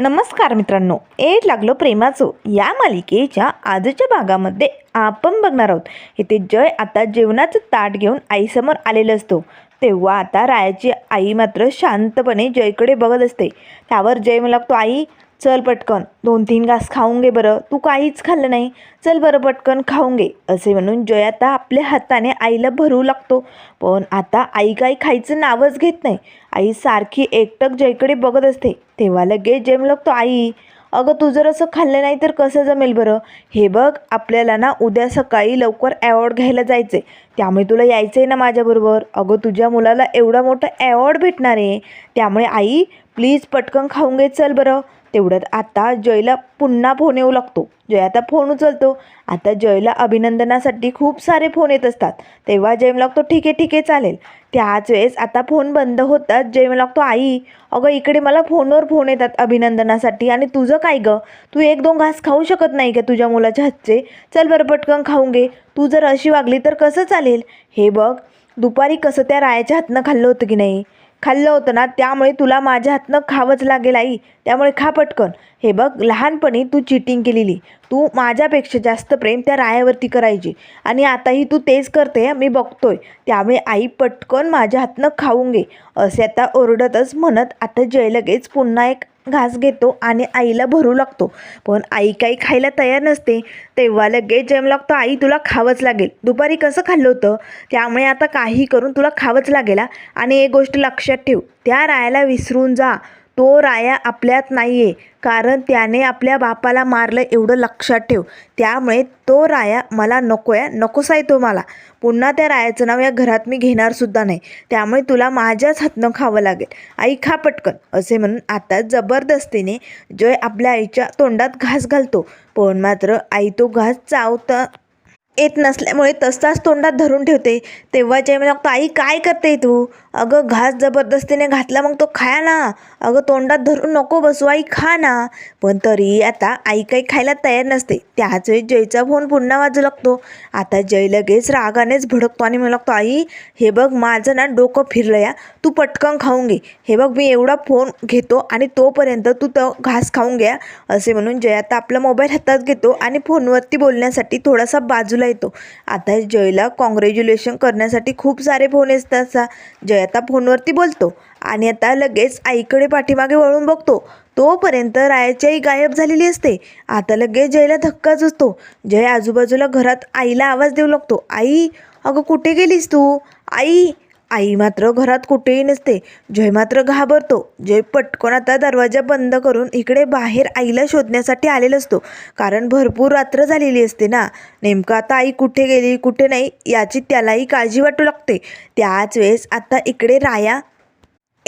नमस्कार मित्रांनो एट लागलो प्रेमाचो. या मालिकेच्या आजच्या भागामध्ये आपण बघणार आहोत. इथे जय आता जेवणाचं ताट घेऊन आईसमोर आलेला असतो. तेव्हा आता रायाची आई मात्र शांतपणे जयकडे बघत असते. त्यावर जय म्हणू लागतो आई चल पटकन दोन तीन घास खाऊन घे बरं. तू काहीच खाल्लं नाही. चल बरं पटकन खाऊन घे. असे म्हणून जय आता आपल्या हाताने आईला भरू लागतो. पण आता आई काही खायचं नावच घेत नाही. आई सारखी एकटक जयकडे बघत असते. तेव्हा लगेच जेम लागतो आई अगं तू जर असं खाल्लं नाही तर कसं जमेल बरं? हे बघ आपल्याला ना उद्या सकाळी लवकर ॲवॉर्ड घ्यायला जायचं आहे त्यामुळे तुला यायचं आहे ना माझ्याबरोबर. अगं तुझ्या मुलाला एवढा मोठा ॲवॉर्ड भेटणार आहे. त्यामुळे आई प्लीज पटकन खाऊन घे चल बरं. तेवढ्यात आता जयला पुन्हा फोन येऊ लागतो. जय आता फोन उचलतो. आता जयला अभिनंदनासाठी खूप सारे फोन येत असतात. तेव्हा जय लागतो ठीक आहे ठीक आहे चालेल. त्याच वेळेस आता फोन बंद होतात. जय लागतो आई अगं इकडे मला फोनवर फोन येतात अभिनंदनासाठी. आणि तुझं काय गं? तू एक दोन घास खाऊ शकत नाही का तुझ्या मुलाच्या हातचे? चल बरं पटकन खाऊन घे. तू जर अशी वागली तर कसं चालेल? हे बघ दुपारी कसं त्या रायाच्या हातनं खाल्लं होतं की नाही? खाल्लं होतं ना त्यामुळे तुला माझ्या हातनं खावंच लागेल आई. त्यामुळे खा पटकन. हे बघ लहानपणी तू चिटिंग केलेली. तू माझ्यापेक्षा जास्त प्रेम त्या रायावरती करायची. आणि आताही तू तेच करते मी बघतोय. त्यामुळे आई पटकन माझ्या हातनं खाऊन घे. असे आता ओरडतच म्हणत आता जय लगेच पुन्हा एक घास घेतो आणि आईला भरू लागतो. पण आई काही खायला तयार नसते. तेव्हा लगेच जेम लागतो आई तुला खावंच लागेल. दुपारी कसं खाल्लं होतं? त्यामुळे आता काही करून तुला खावंच लागेल आणि एक गोष्ट लक्षात ठेव त्या रायाला विसरून जा. तो राया आपल्यात नाही आहे कारण त्याने आपल्या बापाला मारलं एवढं लक्षात ठेव. त्यामुळे तो राया मला नको आहे नकोस आहे तो मला. पुन्हा त्या रायाचं नाव या घरात मी घेणारसुद्धा नाही. त्यामुळे तुला माझ्याच हातनं खावं लागेल. आई खा पटकन असे म्हणून आता जबरदस्तीने जय आपल्या आईच्या तोंडात घास घालतो. पण मात्र आई तो घास चावता येत नसल्यामुळे तसाच तोंडात धरून ठेवते. तेव्हा जय मला आई काय करते तू? अगं घास जबरदस्तीने घातला मग तो खाया ना. अगं तोंडात धरून नको बसू आई खा ना. पण तरी आता आई काही खायला तयार नसते. त्याच वेळी जयचा फोन पुन्हा वाजू लागतो. आता जय लगेच रागानेच भडकतो आणि मला लागतो आई हे बघ माझं ना डोकं फिरलं या. तू पटकन खाऊन घे. हे बघ मी एवढा फोन घेतो आणि तोपर्यंत तू तो घास खाऊन घ्या. असे म्हणून जय आता आपला मोबाईल हातात घेतो आणि फोनवरती बोलण्यासाठी थोडासा बाजूला येतो. आता जयला कॉंग्रॅच्युलेशन करण्यासाठी खूप सारे फोन येतात असा जय आता फोनवरती बोलतो. आणि आता लगेच आईकडे पाठीमागे वळून बघतो. तोपर्यंत रायाची आई गायब झालेली असते. आता लगेच जयला धक्काच असतो जय आजूबाजूला घरात आईला आवाज देऊ लागतो. आई अगं कुठे गेलीस तू? आई आई मात्र घरात कुठेही नसते. जय मात्र घाबरतो. जय पटकन आता दरवाजा बंद करून इकडे बाहेर आईला शोधण्यासाठी आलेला असतो. कारण भरपूर रात्र झालेली असते ना. नेमकं आता आई कुठे गेली कुठे नाही याची त्यालाही काळजी वाटू लागते. त्याच वेळेस आता इकडे राया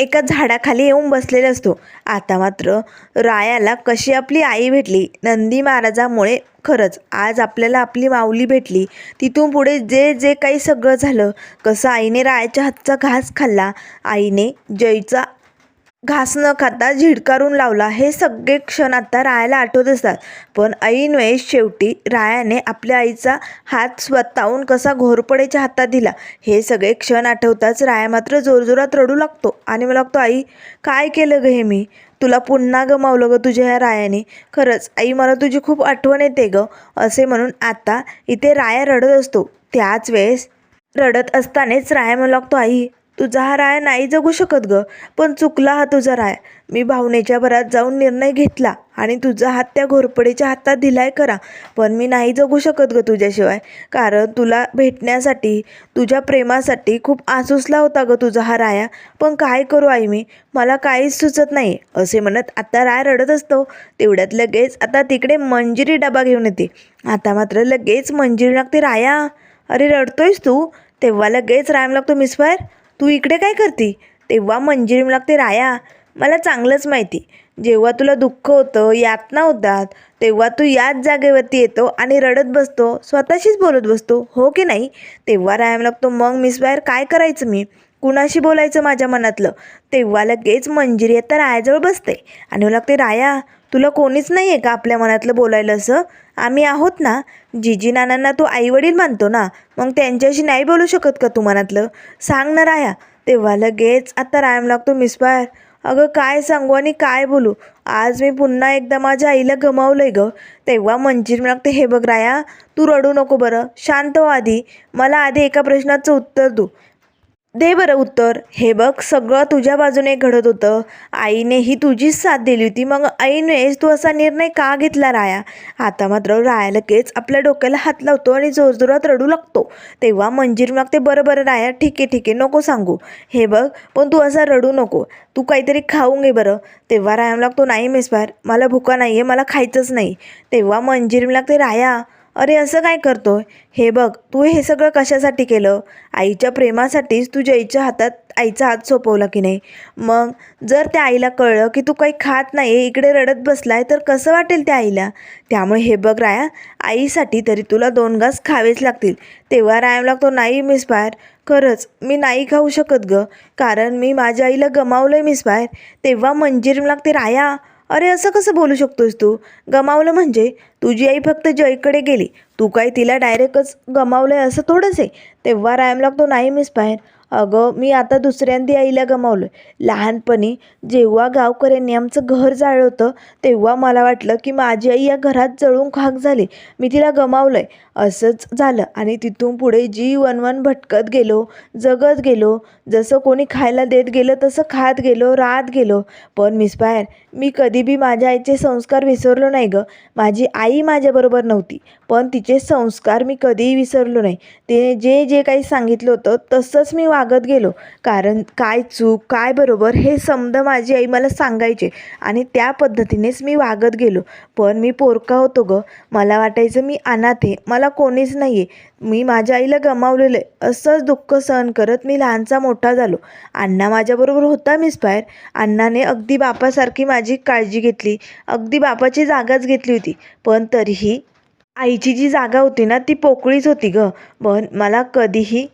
एका झाडाखाली येऊन बसलेला असतो. आता मात्र रायाला कशी आपली आई भेटली? नंदी महाराजामुळे खरंच आज आपल्याला आपली माऊली भेटली. तिथून पुढे जे जे काही सगळं झालं कसं आईने रायाच्या हातचा घास खाल्ला आईने जयचा घास न खाता झिडकारून लावला. हे सगळे क्षण आता रायाला आठवत असतात. पण ऐन वेळेस शेवटी रायाने आपल्या आईचा हात स्वतःहून कसा घोरपडेच्या हातात दिला हे सगळे क्षण आठवताच राया मात्र जोरजोरात रडू लागतो आणि मला लागतो आई काय केलं ग हे मी? तुला पुन्हा गमावलं ग तुझ्या ह्या रायाने? खरंच आई मला तुझी खूप आठवण येते ग असे म्हणून आता इथे राया रडत असतो. त्याच वेळेस रडत असतानाच राया मला लागतो आई तुझा हा राय नाही जगू शकत ग पण चुकला हा तुझा राय. मी भावनेच्या भरात जाऊन निर्णय घेतला आणि तुझा हात त्या घोरपडीच्या हातात दिलाय करा पण मी नाही जगू शकत ग तुझ्याशिवाय. कारण तुला भेटण्यासाठी तुझ्या प्रेमासाठी खूप आसुसला होता ग तुझा हा राया. पण काय करू आई मी? मला काहीच सुचत नाही. असे म्हणत आता राय रडत असतो. तेवढ्यात लगेच आता तिकडे मंजिरी डबा घेऊन येते. आता मात्र लगेच मंजिरी लागते राया. अरे रडतोयस तू? तेव्हा लगेच रायम लागतो मिसफायर? तू इकडे काय करती? तेव्हा मंजिरी लागते राया मला चांगलंच माहिती. जेव्हा तुला दुःख होतं यातना होतात तेव्हा तू याच जागेवरती येतो आणि रडत बसतो स्वतःशीच बोलत बसतो हो की नाही? तेव्हा रायाम लागतो मग मिस बाहेर काय करायचं मी? कुणाशी बोलायचं माझ्या मनातलं? तेव्हा लगेच मंजिरी आता रायाजवळ बसते आणि मला लागते राया तुला कोणीच नाही आहे का आपल्या मनातलं बोलायला असं? आम्ही आहोत ना. जिजी नानांना तू आईवडील मानतो ना. मग त्यांच्याशी नाही बोलू शकत का तू मनातलं? सांग ना राया. तेव्हा लगेच आता रायम लागतो मिसबायर अगं काय सांगू आणि काय बोलू? आज मी पुन्हा एकदा माझ्या आईला गमावलंय गं. तेव्हा मंजिरी लागते हे बघ राया तू रडू नको बरं. शांत हो आधी. मला आधी एका प्रश्नाचं उत्तर दू. दे बरं उत्तर. हे बघ सगळं तुझ्या बाजूने घडत होतं. आईनेही तुझीच साथ दिली होती. मग आईनेच तू असा निर्णय का घेतला राया? आता मात्र राया लगेच आपल्या डोक्याला हात लावतो आणि जोरजोरात रडू लागतो. तेव्हा मंजीर मागते बरं बरं राया ठीक आहे ठीक आहे नको सांगू. हे बघ पण तू असा रडू नको. तू काहीतरी खाऊन घे बरं. तेव्हा राया लागतो नाही मिस बाहेर मला भुका नाही आहे मला खायचंच नाही. तेव्हा मंजीर लागते राया अरे असं काय करतो हे बघ तू हे सगळं कशासाठी केलं? आईच्या प्रेमासाठीच तू आईच्या हातात आईचा हात सोपवला की नाही? मग जर त्या आईला कळलं की तू काही खात नाही इकडे रडत बसलाय तर कसं वाटेल त्या आईला? त्यामुळे हे बघ राया आईसाठी तरी तुला दोन घास खावेच लागतील. तेव्हा राया लागतो नाही मिस बाहेर. खरंच मी नाही खाऊ शकत ग. कारण मी माझ्या आईला गमावलं आहे मिस बाहेर. तेव्हा मंजिरी लागते राया. अरे असं कसं बोलू शकतोस तू? गमावलं म्हणजे? तुझी आई फक्त जयकडे गेली. तू काय तिला डायरेक्टच गमावलं आहे असं थोडंच आहे. तेव्हा रायम लागतो नाही मिस बाहेर. अगं मी आता दुसऱ्यांदी आईला गमावलं लहानपणी जेव्हा गावकऱ्यांनी आमचं घर जाळलं होतं तेव्हा मला वाटलं की माझी आई या घरात जळून खाक झाली. मी तिला गमावलं आहे असंच झालं आणि तिथून पुढे जी वनवन भटकत गेलो जगत गेलो जसं कोणी खायला देत गेलं तसं खात गेलो राहत गेलो. पण मिस पायर मी कधी बी माझ्या आईचे संस्कार विसरलो नाही गं. माझी आई माझ्याबरोबर नव्हती. पण तिचे संस्कार मी कधीही विसरलो नाही. तिने जे जे काही सांगितलं होतं तसंच मी वागत गेलो. कारण काय चूक काय बरोबर हे समद माझी आई मला सांगायचे आणि त्या पद्धतीनेच मी वागत गेलो. पण मी पोरका होतो गं. मला वाटायचं मी अनाथ आहे. मला कोणीच नाही आहे मी माझ्या आईला गमावलेलं आहे. असंच दुःख सहन करत मी लहानचा मोठा झालो. अण्णा माझ्याबरोबर होता मिस बाहेर. अण्णाने अगदी बापासारखी माझी काळजी घेतली. अगदी बापाची जागाच घेतली होती. पण तरीही आईची जी जागा होती ना ती पोकळीच होती गं. पण मला कधीही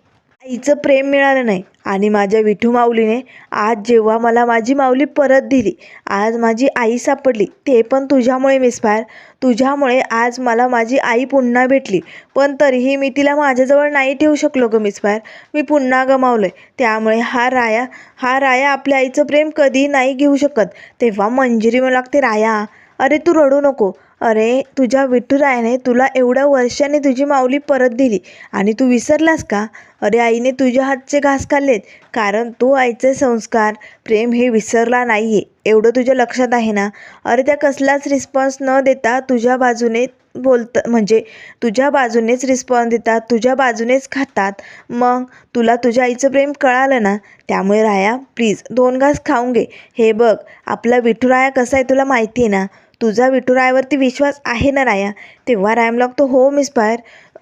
आईचं प्रेम मिळालं नाही. आणि माझ्या विठू माऊलीने आज जेव्हा मला माझी माऊली परत दिली आज माझी आई सापडली ते पण तुझ्यामुळे मिसफायर तुझ्यामुळे आज मला माझी आई पुन्हा भेटली. पण तरीही मी तिला माझ्याजवळ नाही ठेवू शकलो ग मिसफायर मी पुन्हा गमावलं आहे त्यामुळे हा राया हा राया आपल्या आईचं प्रेम कधीही नाही घेऊ शकत. तेव्हा मंजिरी मला लागते राया अरे तू रडू नको. अरे तुझ्या विठुरायाने तुला एवढ्या वर्षाने तुझी माऊली परत दिली आणि तू विसरलास का? अरे आईने तुझ्या हातचे घास खाल्लेत. कारण तू आईचे संस्कार प्रेम हे विसरला नाही आहे एवढं तुझ्या लक्षात आहे ना? अरे त्या कसलाच रिस्पॉन्स न देता तुझ्या बाजूने बोलत म्हणजे तुझ्या बाजूनेच रिस्पॉन्स देतात तुझ्या बाजूनेच खातात. मग तुला तुझ्या आईचं प्रेम कळालं ना? त्यामुळे राया प्लीज दोन घास खाऊन घे. हे बघ आपला विठुराया कसा आहे तुला माहिती आहे ना? तुझा विठुरायावरती विश्वास आहे ना राया? तेव्हा रायम लागतो हो मिस बाहेर.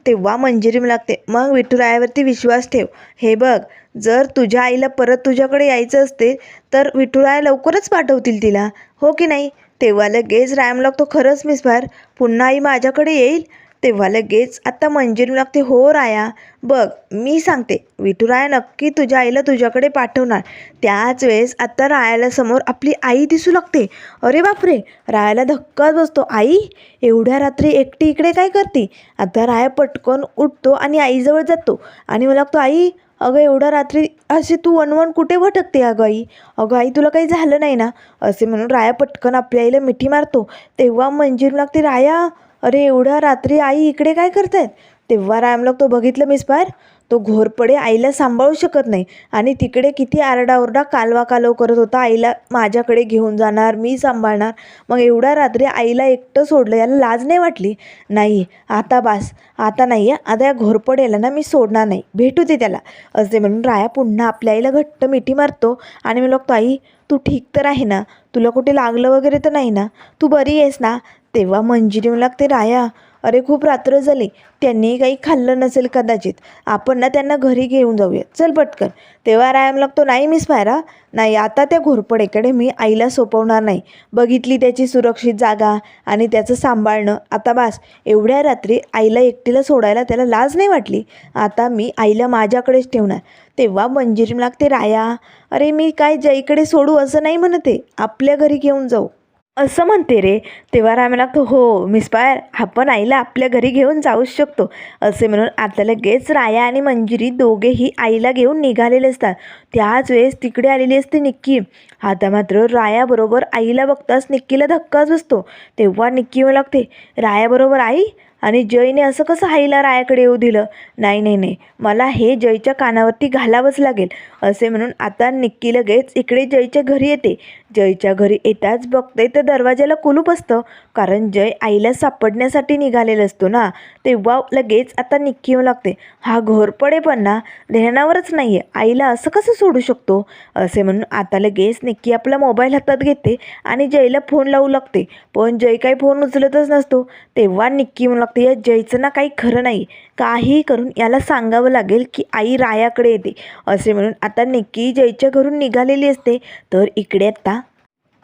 तेव्हा मंजिरी लागते मग विठुरायावरती विश्वास ठेव. हे बघ जर तुझ्या आईला परत तुझ्याकडे यायचं असते तर विठुराया लवकरच पाठवतील तिला. हो की नाही? तेव्हा लगेच रायम लागतो खरंच मिस बाहेर पुन्हा आई माझ्याकडे येईल? तेव्हा लगेच आता मंजिरी लागते हो राया बघ मी सांगते. विठुराया नक्की तुझ्या आईला तुझ्याकडे पाठवणार. त्याच वेळेस आता रायाला समोर आपली आई दिसू लागते. अरे बापरे रायाला धक्काच बसतो. आई एवढ्या रात्री एकटी इकडे काय करते? आता राया पटकन उठतो आणि आईजवळ जातो. आणि मला लागतो आई अगं एवढ्या रात्री असे तू वनवन कुठे भटकते अगं आई? अगं आई तुला काही झालं नाही ना? असे म्हणून राया पटकन आपल्या आईला मिठी मारतो. तेव्हा मंजिर लागते राया अरे एवढ्या रात्री आई इकडे काय करतायत? तेव्हा रामलोक तो बघितलं मिस बाहेर. तो घोरपडे आईला सांभाळू शकत नाही. आणि तिकडे किती आरडाओरडा कालवा कालव करत होता. आईला माझ्याकडे घेऊन जाणार मी सांभाळणार. मग एवढ्या रात्री आईला एकटं सोडलं याला लाज नाही वाटली? नाही आता बास आता नाही आहे आता या घोरपडेला ना मी सोडणार नाही. भेटू दे त्याला. असे म्हणून राया पुन्हा आपल्या आईला घट्ट मिठी मारतो. आणि मी लागतो आई तू ठीक तर आहे ना? तुला कुठे लागलं वगैरे तर नाही ना? तू बरी आहेस ना? तेव्हा मंजिरी लागते राया अरे खूप रात्र झाली त्यांनी काही खाल्लं नसेल कदाचित. आपण ना त्यांना घरी घेऊन जाऊया चल पटकन. तेव्हा रायाम लागतो नाही मिस मायरा नाही आता त्या घोरपडेकडे मी आईला सोपवणार नाही. बघितली त्याची सुरक्षित जागा आणि त्याचं सांभाळणं. आता बास एवढ्या रात्री आईला एकटीला सोडायला त्याला लाज नाही वाटली? आता मी आईला माझ्याकडेच ठेवणार. तेव्हा मंजिरी लागते राया अरे मी काय जईकडे सोडू असं नाही म्हणते. आपल्या घरी घेऊन जाऊ. असं म्हणते रे. तेव्हा राम लागतो हो मिस पायर आपण आईला आपल्या घरी घेऊन जाऊच शकतो. असे म्हणून आता लगेच राया आणि मंजिरी दोघेही आईला घेऊन निघालेले असतात. त्याच वेळेस तिकडे आलेली असते निक्की. आता मात्र रायाबरोबर आईला बघताच निक्कीला धक्काच बसतो. तेव्हा निक्की म्हणू लागते रायाबरोबर आई? आणि जयने असं कसं आईला रायाकडे येऊ दिलं? नाही नाही नाही. मला हे जयच्या कानावरती घालावंच लागेल. असे म्हणून आता निक्की लगेच इकडे जयच्या घरी येते. जयच्या घरी येताच बघते तर दरवाजाला कुलूप असतं. कारण जय आईला सापडण्यासाठी निघालेला असतो ना तेव्हा लगेच आता निक्की येऊ लागते. हा घोरपडे पण ना ध्यानावरच नाही आहे आईला असं कसं सोडू शकतो? असे म्हणून आता लगेच निक्की आपला मोबाईल हातात घेते आणि जयला फोन लावू लागते. पण जय काही फोन उचलतच नसतो. तेव्हा निक्की म्हणू लागते या जयचं ना काही खरं नाही. काही करून याला सांगावं लागेल की आई रायाकडे येते. असे म्हणून आता निक्की जयच्या घरून निघालेली असते तर इकडे आता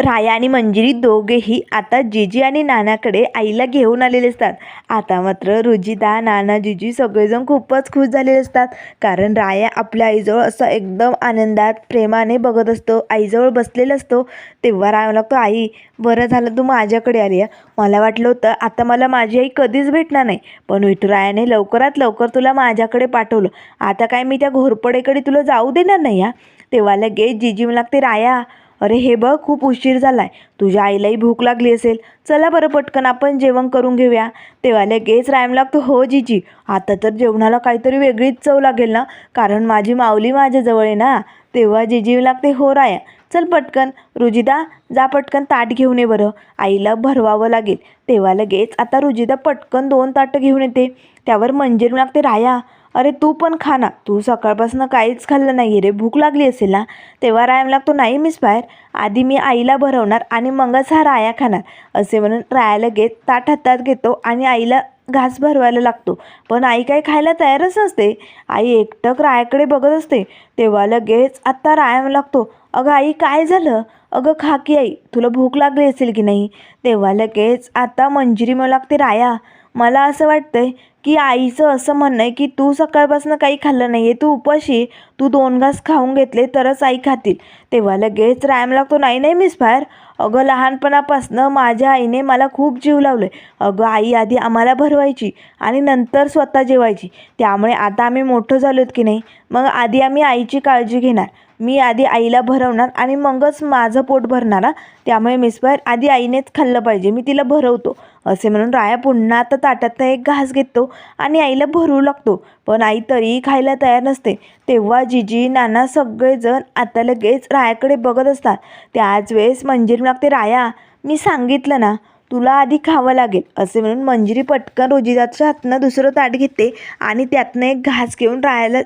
राया आणि मंजिरी दोघेही आता जिजी आणि नानाकडे आईला घेऊन आलेले असतात. आता मात्र रुजिता नाना जिजी सगळेजण खूपच खुश झालेले असतात. कारण राया आपल्या आईजवळ असं एकदम आनंदात प्रेमाने बघत असतो. आईजवळ बसलेला असतो. तेव्हा राया लागतो आई बरं झालं तू माझ्याकडे आली मला वाटलं होतं आता मला माझी आई कधीच भेटणार नाही. पण विठुरायाने लवकरात लवकर तुला माझ्याकडे पाठवलं. आता काय मी त्या घोरपडेकडे तुला जाऊ देणार नाही हा? तेव्हा लगेच जिजी मला लागते राया अरे हे बघ खूप उशीर झालाय. तुझ्या आईलाही भूक लागली असेल. चला बरं पटकन आपण जेवण करून घेऊया. तेव्हा लगेच रायम लागतो. हो जीजी. आता तर जेवणाला काहीतरी वेगळीच चव लागेल ना? कारण माझी माऊली माझ्याजवळ आहे ना? तेव्हा जीजी लागते हो राया. चल पटकन. रुजिदा जा पटकन ताट घेऊन ये बरं. आईला भरवावं लागेल. तेव्हा लगेच आता रुजिदा पटकन दोन ताटं घेऊन येते. त्यावर मंजीर लागते राया. अरे तू पण खा ना. तू सकाळपासून काहीच खाल्लं नाही आहे रे. भूक लागली असेल ना. तेव्हा राया लागतो नाही मिस बाहेर. आधी मी आईला भरवणार आणि मगच हा राया खाणार. असे म्हणून राया लगेच ताट हातात घेतो आणि आईला घास भरवायला लागतो. पण आई काही खायला तयारच नसते. आई एकटक रायाकडे बघत असते. तेव्हा लगेच आत्ता राया लागतो अगं आई काय झालं? अगं खा की आई. तुला भूक लागली असेल की नाही? तेव्हा लगेच आता मंजिरी मला लागते राया मला असं वाटतं आहे की आईचं असं म्हणणं आहे की तू सकाळपासून काही खाल्लं नाही आहे तू उपाशी तू दोन घास खाऊन घेतले तरच आई खातील. तेव्हा लगेच रॅम लागतो नाही नाही मिस फायर अगं लहानपणापासनं माझ्या आईने मला खूप जीव लावलं. आहे अगं आई आधी आम्हाला भरवायची आणि नंतर स्वतः जेवायची. त्यामुळे आता आम्ही मोठं झालो की नाही? मग आधी आम्ही आईची काळजी घेणार. मी आधी आईला भरवणार आणि मगच माझं पोट भरणार त्यामुळे मिसबाहेर आधी आईनेच खाल्लं पाहिजे. मी तिला भरवतो. असे म्हणून राया पुन्हा आता ताटातनं एक घास घेतो आणि आईला भरू लागतो. पण आई तरीही खायला तयार नसते. तेव्हा जिजी नाना सगळेजण आता लगेच रायाकडे बघत असतात. त्याच वेळेस मंजिरी लागते राया मी सांगितलं ना तुला आधी खावं लागेल. असे म्हणून मंजिरी पटकन रोजिदाच्या हातनं दुसरं ताट घेते आणि त्यातनं एक घास घेऊन रायाला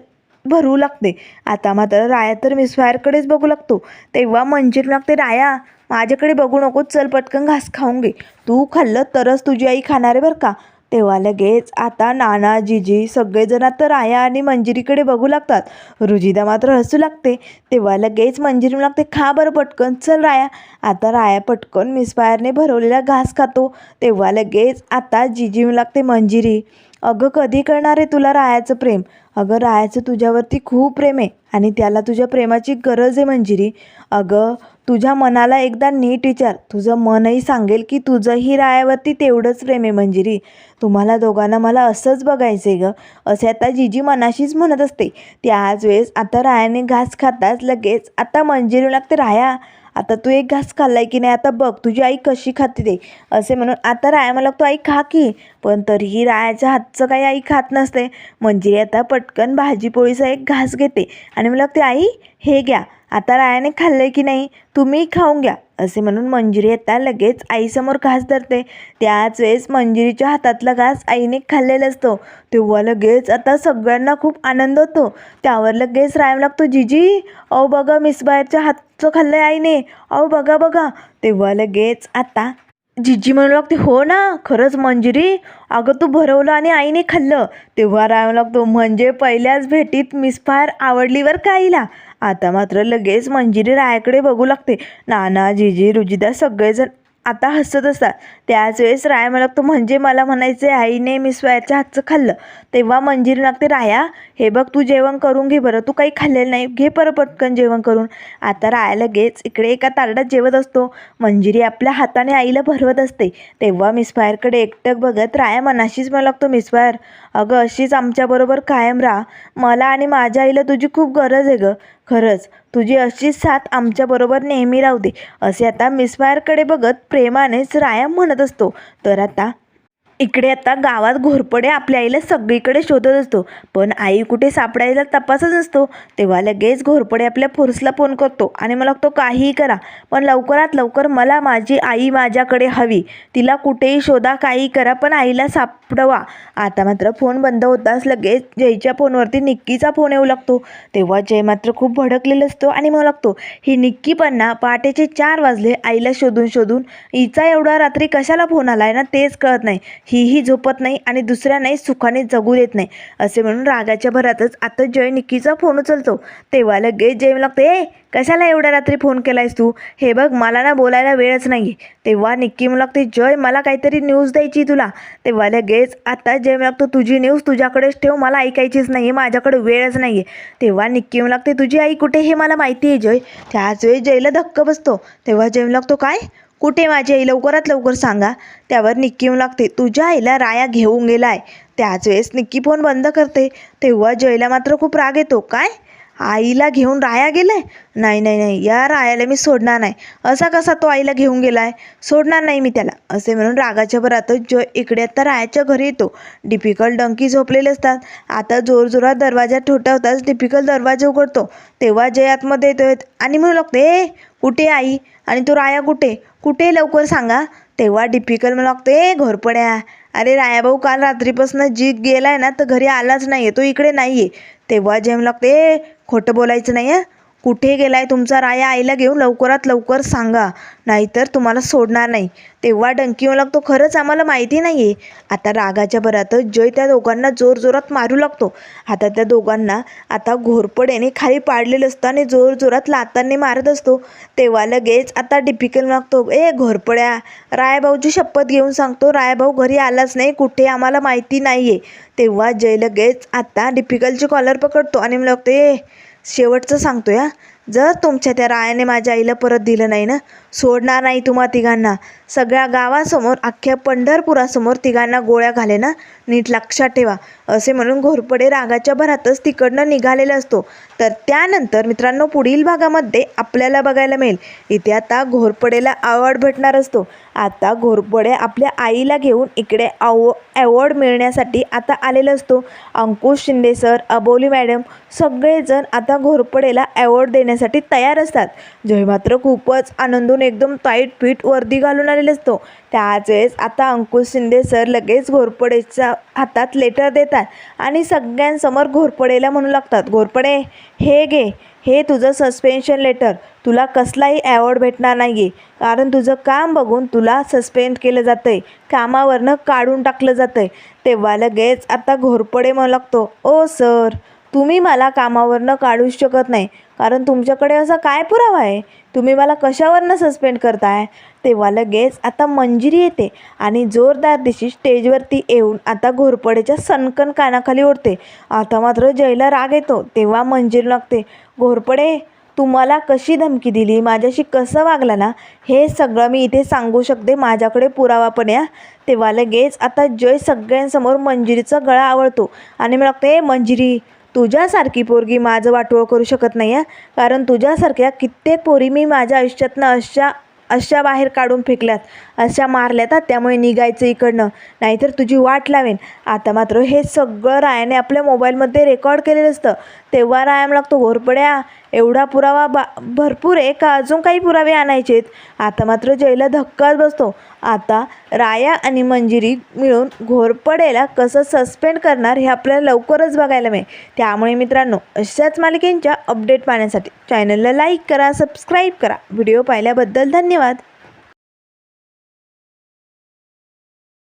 भरू लागते. आता मात्र राया तर मिसफायरकडेच बघू लागतो. तेव्हा मंजिरी लागते राया माझ्याकडे बघू नको चल पटकन घास खाऊन घे. तू खाल्लं तरच तुझी आई खाणार आहे बरं का? तेव्हा लगेच आता नाना जिजी सगळेजण आता राया आणि मंजिरीकडे बघू लागतात. रुजिदा मात्र हसू लागते. तेव्हा लगेच मंजिरी लागते खा बरं पटकन चल राया. आता राया पटकन मिसफायरने भरवलेला घास खातो. तेव्हा लगेच आता जिजी लागते मंजिरी अगं कधी करणार आहे तुला रायाचं प्रेम? अगं रायाचं तुझ्यावरती खूप प्रेम आहे आणि त्याला तुझ्या प्रेमाची गरज आहे मंजिरी. अगं तुझ्या मनाला एकदा नीट विचार. तुझं मनही सांगेल की तुझंही रायावरती तेवढंच प्रेम आहे मंजिरी. तुम्हाला दोघांना मला असंच बघायचं आहे गं. असे आता जीजी मनाशीच म्हणत असते. त्याच वेळेस आता रायाने घास खाताच लगेच. आता मंजिरी लागते राया. आता तू एक घास खाल्लाय की नाही आता बघ तुझी आई कशी खाते ते. असे म्हणून आता राया मला तू आई खा की. पण तरीही रायाच्या हातचं काही आई खात नसते. म्हणजे आता पटकन भाजी पोळीचा एक घास घेते. आणि मला लागते आई हे घ्या. आता रायाने खाल्लं की नाही तुम्ही खाऊन घ्या असे म्हणून मंजिरी आता लगेच आईसमोर घास धरते. त्याच वेळेस मंजिरीच्या हातातला घास आईने खाल्लेला असतो. तेव्हा लगेच आता सगळ्यांना खूप आनंद होतो. त्यावर लगेच रायम लागतो जिजी अहो बघा मिसबाहेरच्या हातचं खाल्लं आईने. अहो बघा बघा. तेव्हा लगेच आता जिजी म्हणू लागते हो ना खरंच मंजिरी? अगं तू भरवलं आणि आईने खाल्लं. तेव्हा राहावं लागतो म्हणजे पहिल्याच भेटीत मिसफायर आवडली बरं का आईला? आता मात्र लगेच मंजिरी रायाकडे बघू लागते. नाना जिजी रुजिदा सगळेजण आता हसत असतात. त्याच वेळेस राया मला लागतो म्हणजे मला म्हणायचे आईने मिसवायच्या हातचं खाल्लं. तेव्हा मंजिरी लागते राया हे बघ तू जेवण करून घे बरं. तू काही खाल्लेलं नाही. घे परत पटकन जेवण करून. आता राया लगेच इकडे एका तारडात जेवत असतो. मंजिरी आपल्या हाताने आईला भरवत असते. तेव्हा मिसफायरकडे एकटक बघत राया मनाशीच मला लागतो मिसफायर अगं अशीच आमच्याबरोबर कायम राहा. मला आणि माझ्या आईला तुझी खूप गरज आहे गं. खरंच तुझी अशीच साथ आमच्याबरोबर नेहमी राहू दे. असे आता मिसफायरकडे बघत प्रेमानेच राया म्हणत असतो. तर आता इकडे आता गावात घोरपडे आपल्या आईला सगळीकडे शोधत असतो. पण आई कुठे सापडायला तपासच असतो तेव्हा लगेच घोरपडे आपल्या फोर्सला फोन करतो आणि मला तो काहीही करा. पण लवकरात लवकर मला माझी आई माझ्याकडे हवी. तिला कुठेही शोधा काही करा पण आईला सापडवा. आता मात्र फोन बंद होताच लगेच जयच्या फोनवरती निक्कीचा फोन येऊ लागतो. तेव्हा जय मात्र खूप भडकलेला असतो आणि मला लागतो ही निक्की पण ना पहाटेचे चार वाजले आईला शोधून शोधून. हिचा एवढा रात्री कशाला फोन आला आहे ना तेच कळत नाही. हीही झोपत नाही आणि दुसऱ्यांनाही सुखाने जगू देत नाही. असे म्हणून रागाच्या भरातच आता जय निक्कीचा फोन उचलतो. तेव्हा लगेच जय लागते ए कशाला एवढ्या रात्री फोन केलायस तू? हे बघ मला ना बोलायला वेळच नाही आहे तेव्हा निक्की म्हणू लागते जय मला काहीतरी न्यूज द्यायची तुला. तेव्हा लगेच आता जय लागतो तुझी न्यूज तुझ्याकडेच ठेव मला ऐकायचीच नाही आहे माझ्याकडे वेळच नाही आहे तेव्हा निक्की म्हणू लागते तुझी आई कुठे हे मला माहिती आहे जय. त्याच वेळी जयला धक्क बसतो. तेव्हा जय लागतो काय? कुठे माझी आई लवकरात लवकर सांगा? त्यावर निक्की येऊ लागते. तुझ्या आईला राया घेऊन गेलाय. त्याच वेळेस निक्की फोन बंद करते. तेव्हा जयला मात्र खूप राग येतो. काय? आईला घेऊन राया गेलाय? नाही नाही नाही. या रायाला मी सोडणार नाही. असा कसा तो आईला घेऊन गेलाय? सोडणार नाही मी त्याला. असे म्हणून रागाच्या भरातच जय इकडे आता रायाच्या घरी येतो. डिपिकल डंकी झोपलेले असतात. आता जोरजोरात दरवाजा ठोठावताच डिपिकल दरवाजा उघडतो. तेव्हा जय आतमध्ये येतोय. आणि म्हणू लागतो ए कुठे आई? आणि तो राया कुठे? कुठे लवकर सांगा? तेव्हा डिफिकल्ट मला लागतो ए घोरपड्या अरे रायाभाऊ काल रात्रीपासून जी आहे ना तर घरी आलाच नाही आहे तो इकडे नाही आहे तेव्हा जेम लागते ए खोटं बोलायचं नाही आहे कुठे गेलाय तुमचा राया आईला घेऊन लवकरात लवकर सांगा. नाहीतर तुम्हाला सोडणार नाही. तेव्हा डंकी येऊ लागतो खरंच आम्हाला माहिती नाही आहे आता रागाच्या भरातच जय त्या दोघांना जोरजोरात मारू लागतो. आता त्या दोघांना आता घोरपडेने खाली पाडलेलं असतं आणि जोरजोरात लातांनी मारत असतो. तेव्हा लगेच आता डिपिकल लागतो ए घोरपड्या रायभाऊची शपथ घेऊन सांगतो रायभाऊ घरी आलाच नाही कुठे आम्हाला माहिती नाही आहे तेव्हा जय लगेच आता डिपिकलची कॉलर पकडतो आणि मग लागतो ए शेवटचं सांगतो या जर तुमच्या त्या रायाने माझ्या आईला परत दिलं नाही ना सोडणार नाही तुम्हा तिघांना. सगळ्या गावासमोर अख्ख्या पंढरपुरासमोर तिघांना गोळ्या घाले ना नीट लक्षात ठेवा. असे म्हणून घोरपडे रागाच्या भरातच तिकडनं निघालेला असतो. तर त्यानंतर मित्रांनो पुढील भागामध्ये आपल्याला बघायला मिळेल. इथे आता घोरपडेला अवॉर्ड भेटणार असतो. आता घोरपडे आपल्या आईला घेऊन इकडे अव अवॉर्ड मिळण्यासाठी आता आलेला असतो. अंकुश शिंदे सर अबोली मॅडम सगळेजण आता घोरपडेला अवॉर्ड करण्यासाठी तयार असतात. जय मात्र खूपच आनंदून एकदम टाईट फिट वर्दी घालून आलेला असतो. त्याच वेळेस आता अंकुश शिंदे सर लगेच घोरपडेच्या हातात लेटर देतात आणि सगळ्यांसमोर घोरपडेला म्हणू लागतात. घोरपडे हे घे हे तुझं सस्पेन्शन लेटर तुला कसलाही ॲवॉर्ड भेटणार नाही आहे कारण तुझं काम बघून तुला सस्पेंड केलं जातं आहे कामावरनं काढून टाकलं जातं आहे तेव्हा लगेच आता घोरपडे म्हणू लागतो. ओ सर तुम्ही मला कामावरनं काढूच शकत नाही. कारण तुमच्याकडे असा काय पुरावा आहे? तुम्ही मला कशावरनं सस्पेंड करताय? तेव्हा लगेच आता मंजिरी येते आणि जोरदार दिशी स्टेजवरती येऊन आता घोरपडेच्या सनकन कानाखाली ओढते. आता मात्र जयला राग येतो तेव्हा मंजिरी लागते घोरपडे तुम्हाला कशी धमकी दिली? माझ्याशी कसं वागला ना? हे सगळं मी इथे सांगू शकते माझ्याकडे पुरावा पण या तेव्हा लगेच आता जय सगळ्यांसमोर मंजिरीचा गळा आवडतो आणि मी लागते मंजिरी तुझ्यासारखी पोरगी माझं वाटोळ करू शकत नाही आहे कारण तुझ्यासारख्या कित्येक पोरी मी माझ्या आयुष्यातनं अशा अशा बाहेर काढून फेकल्यात. अशा मारल्यात त्यामुळे निघायचं इकडनं. नाहीतर तुझी वाट लावेन. आता मात्र हे सगळं रायाने आपल्या मोबाईलमध्ये रेकॉर्ड केलेलं असतं. तेव्हा रायाम लागतो घोरपड्या एवढा पुरावा बा भरपूर आहे का? अजून काही पुरावे आणायचेत? आता मात्र जयला धक्काच बसतो. आता राया आणि मंजिरी मिळून घोरपडेला कसं सस्पेंड करणार हे आपल्याला लवकरच बघायला मिळेल. त्यामुळे मित्रांनो अशाच मालिकेंच्या अपडेट पाहण्यासाठी चॅनलला लाईक करा सबस्क्राईब करा. व्हिडिओ पाहिल्याबद्दल धन्यवाद.